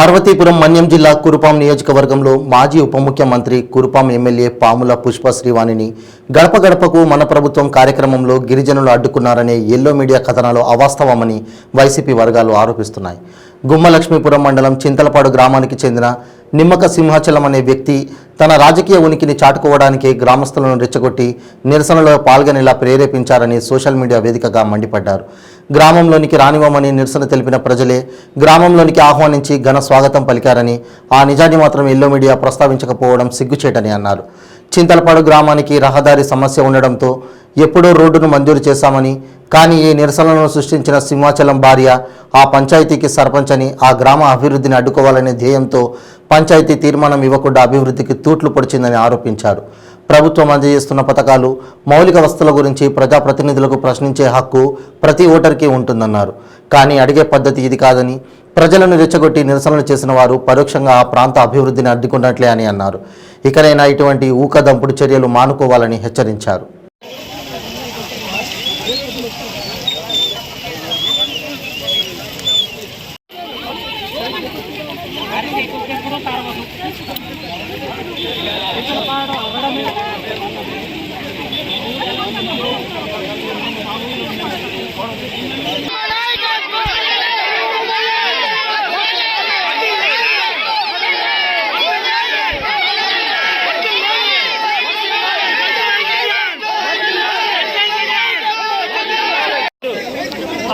పార్వతీపురం మన్యం జిల్లా కురుపాం నియోజకవర్గంలో మాజీ ఉప ముఖ్యమంత్రి కురుపాం ఎమ్మెల్యే పాముల పుష్ప శ్రీవాణిని గడప గడపకు మన ప్రభుత్వం కార్యక్రమంలో గిరిజనులు అడ్డుకున్నారనే ఎల్లో మీడియా కథనాలు అవాస్తవమని వైసీపీ వర్గాలు ఆరోపిస్తున్నాయి. గుమ్మలక్ష్మీపురం మండలం చింతలపాడు గ్రామానికి చెందిన నిమ్మక సింహాచలం అనే వ్యక్తి తన రాజకీయ ఉనికిని చాటుకోవడానికి గ్రామస్తులను రెచ్చగొట్టి నిరసనలో పాల్గొనేలా ప్రేరేపించారని సోషల్ మీడియా వేదికగా మండిపడ్డారు. గ్రామంలోనికి రానివ్వమని నిరసన తెలిపిన ప్రజలే గ్రామంలోనికి ఆహ్వానించి ఘన స్వాగతం పలికారని ఆ నిజాన్ని మాత్రం ఎల్లో మీడియా ప్రస్తావించకపోవడం సిగ్గుచేటని అన్నారు. చింతలపాడు గ్రామానికి రహదారి సమస్య ఉండడంతో ఎప్పుడో రోడ్డును మంజూరు చేశామని కానీ ఈ నిరసనలను సృష్టించిన సింహాచలం భార్య ఆ పంచాయతీకి సర్పంచ్ అని ఆ గ్రామ అభివృద్ధిని అడ్డుకోవాలనే ధ్యేయంతో పంచాయతీ తీర్మానం ఇవ్వకుండా అభివృద్ధికి తూట్లు పొడిచిందని ఆరోపించారు. ప్రభుత్వం అందజేస్తున్న పథకాలు మౌలిక వస్తువుల గురించి ప్రజాప్రతినిధులకు ప్రశ్నించే హక్కు ప్రతి ఓటర్కి ఉంటుందన్నారు. కానీ అడిగే పద్ధతి ఇది కాదని ప్రజలను రెచ్చగొట్టి నిరసనలు చేసిన వారు పరోక్షంగా ఆ ప్రాంత అభివృద్ధిని అడ్డుకున్నట్లే అని అన్నారు. ఇకనైనా ఇటువంటి ఊకదంపుడు చర్యలు మానుకోవాలని హెచ్చరించారు.